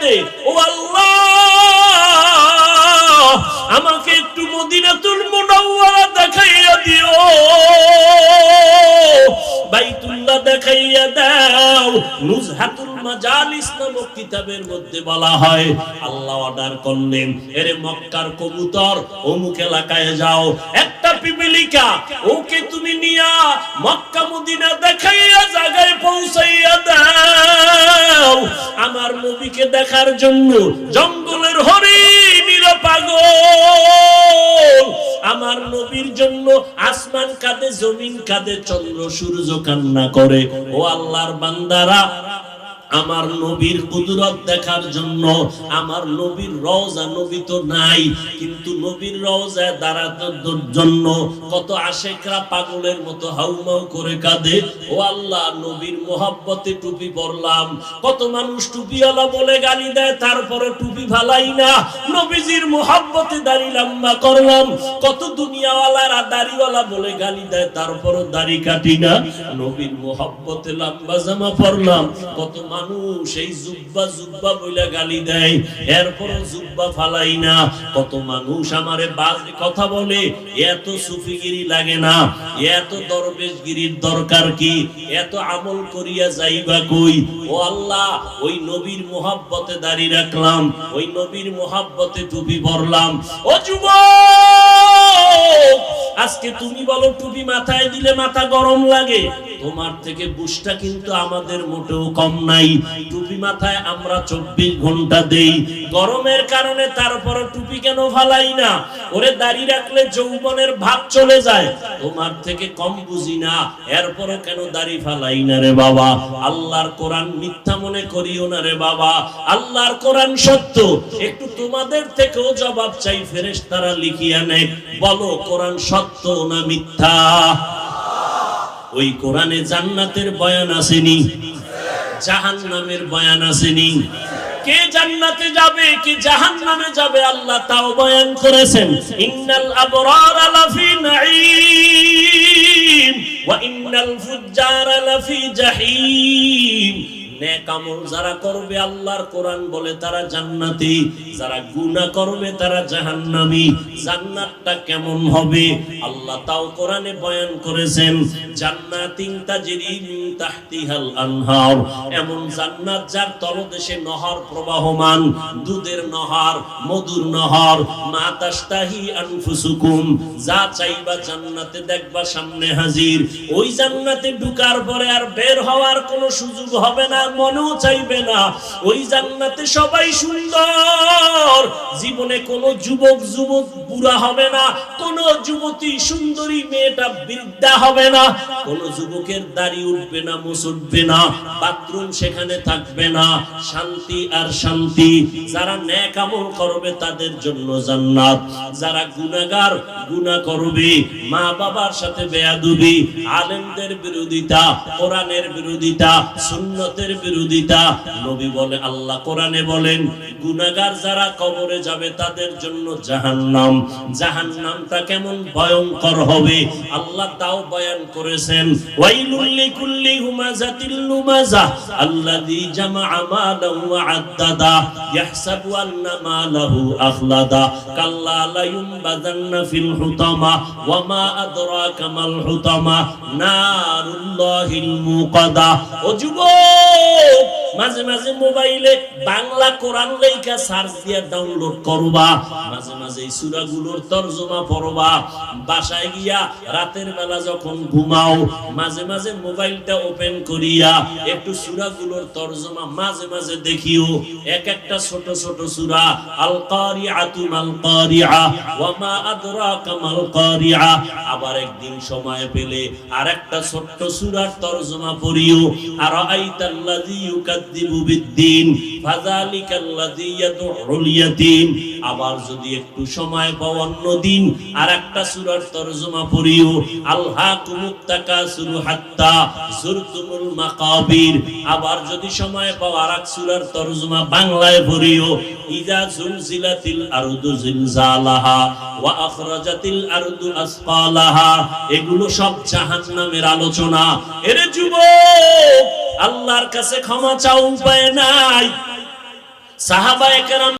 কাঁদে ও আল্লাহ, আমাকে একটু মদিনাতুল মুনাওয়ারা দেখাইয়া দিও। বাইতুল্লাহ দেখাইয়া দাও। নুজহাতুল করলেন মক্কার অমুক এলাকায় যাও। একটা ওকে তুমি নিয়া মক্কা মদিনা দেখাইয়া জায়গায় পৌঁছাইয়া দাও। নবীকে দেখার জন্য জঙ্গলের হরিণ পাগল। আমার নবীর জন্য আসমান কাঁদে, জমিন কাঁদে, চন্দ্র সূর্য কান্না করে। ও আল্লাহর বান্দারা আমার নবীর কুদরত দেখার জন্য, আমার নবীর রওজা নবী তো নাই, কিন্তু নবীর রওজায় দাঁড়ানোর জন্য কত আশেকরা পাগলের মতো হাউমাউ করে কাঁদে। ও আল্লাহ, নবীর মোহাব্বতে টুপি পরলাম। কত মানুষ টুপিওয়ালা বলে গালি দেয়, তারপরে টুপি ভালাই না। নবীজির মোহাব্বতে দাড়ি লম্বা করলাম। কত দুনিয়াওয়ালারা দাড়িওয়ালা বলে গালি দেয়, তারপরও দাড়ি কাটি না। নবীর মোহাব্বতে লম্বা জামা পরলাম। কত মানুষ এই জুব্বা জুব্বা বইলা গালি দেয়, এরপরও জুব্বা ফালাই না। কত মানুষ আমারে বাজ কথা বলে, এত সুফিগিরি লাগে না, এত দরবেশগিরির দরকার কি, এত আমল করিয়া যাইবা কই? ও আল্লাহ, ওই নবীর মোহাব্বতে দাঁড়িয়ে রাখলাম, ওই নবীর মোহাব্বতে টুপি পরলাম। ও যুবক, আজকে তুমি বলো টুপি মাথায় দিলে মাথা গরম লাগে? তোমার থেকে বুসটা কিন্তু আমাদের মোটেও কম নাই। টুপি মাথায় আমরা চব্বিশ ঘণ্টা দেই। গরমের কারণে তারপর টুপি কেন ফালাই না? ওরে দাড়ি রাখলে যৌবনের ভাব চলে যায়। তোমার থেকে কম বুঝি না। এরপরও কেন দাড়ি ফালাই না রে বাবা? আল্লাহর কোরআন মিথ্যা মনে করিও না রে বাবা। আল্লাহর কোরআন সত্য। একটু তোমাদের থেকেও জবাব চাই ফেরেশতারা লিখিয়া নেয়। বলো কোরআন সত্য না মিথ্যা? ওই কোরআনে জান্নাতের বয়ান আসেনি? জাহান নামের বয়ান আসেনি? কে জান্নাতে যাবে, কে জাহান্নামে যাবে আল্লাহ তাও বয়ান করেছেন। ইন্নাল আবরার লাফি নাঈম, ওয়া ইন্নাল ফুজ্জার লাফি জাহিম। যারা করবে আল্লাহর কোরআন বলে তারা জান্নাতি, যারা গুনাহ করবে তারা জাহান্নামী। জান্নাতটা কেমন হবে? আল্লাহ তাও কোরআনে বয়ান করেছেন, জান্নাতিন তাহতিহাল আনহার। এমন জান্নাত যার তলদেশে নহর প্রবাহমান, দুধের নহর, মধুর নহর, মা আনফুসুকুম, যা চাইবা জান্নাতে দেখবা সামনে হাজির। ওই জান্নাতে ঢুকার পরে আর বের হওয়ার কোনো সুযোগ হবে না। মনেও চাইবে না। ওই জান্নাতে সবাই সুন্দর। জীবনে কোনো যুবক যুবক বুড়া হবে না। কোন যুবতী সুন্দরী মেয়েটা বৃদ্ধা হবে না। কোন যুবকের দাড়ি উঠবে না, মুছ উঠবে না। বাথরুম সেখানে থাকবে না। শান্তি আর শান্তি যারা ন্যাক আমল করবে তাদের জন্য জান্নাত। যারা গুনাহগার গুনাহ করবে, মা বাবার সাথে বেয়াদবি, আলেমদের বিরোধিতা, কোরআনের বিরোধিতা, সুন্নতের বিরোধিতা। নবী বলে, আল্লাহ কোরআনে বলেন, গুনাহগার যারা কবরে যাবে, তাদের জন্য জাহান্নাম। জাহান্নামটা কেমন ভয়ঙ্কর হবে। আল্লাহ তাও বয়ান করেছেন, ওয়াইলুল লিকুল্লি হুমাজাতিল লুমাজা আল্লাযী জামাআ মালান ওয়া আদ্দাদা ইয়াহসাবু আন্না মালাহু আখলাদা কাল্লা লা ইউনবাযান্না ফিল হুতামা ওয়া মা আদরাকা মাল হুতামা নারুল্লাহিল মুকাদা। ও যুবক! Oh. মাঝে মাঝে মোবাইলে বাংলা কোরআন লেখা সার্চ দিয়ে ডাউনলোড করবা। মাঝে মাঝে এই সূরাগুলোর তরজমা পড়বা। বাসায় গিয়া রাতের বেলা যখন ঘুমাও, মাঝে মাঝে মোবাইলটা ওপেন করিয়া একটু সূরাগুলোর তরজমা মাঝে মাঝে দেখিও। এক একটা ছোট ছোট সূরা আল কারিআতু মাল কারিআ ওয়া মা আদরাকা মাল কারিআ আবার একদিন সময় পেলে আরেকটা ছোট্ট সূরার তরজমা পড়িও। আর আইতাল্লাযী ইউকাদ্দিবু বিদ্দিন, ফাযালিকাল্লাযী ইয়াদউল ইয়াতীম আবার যদি একটু সময় পাও অন্য দিন আর একটা সূরার তরজমা পড়িও। আলহাকুমুত তাকাসুরু হাত্তা যুরতুমুল মাকাবির। আবার যদি সময় পাও আর এক সূরার তরজমা বাংলায় পড়িও। ইজা জুলজিলাতিল আরদু জিলজালাহা ওয়া আখরাজাতিল আরদু আসফালাহা এগুলো সব জাহান্নামের আলোচনা। এরে যুবক! আল্লাহর কাছে ক্ষমা চাও উপায় নাই। সাহাবা একরাম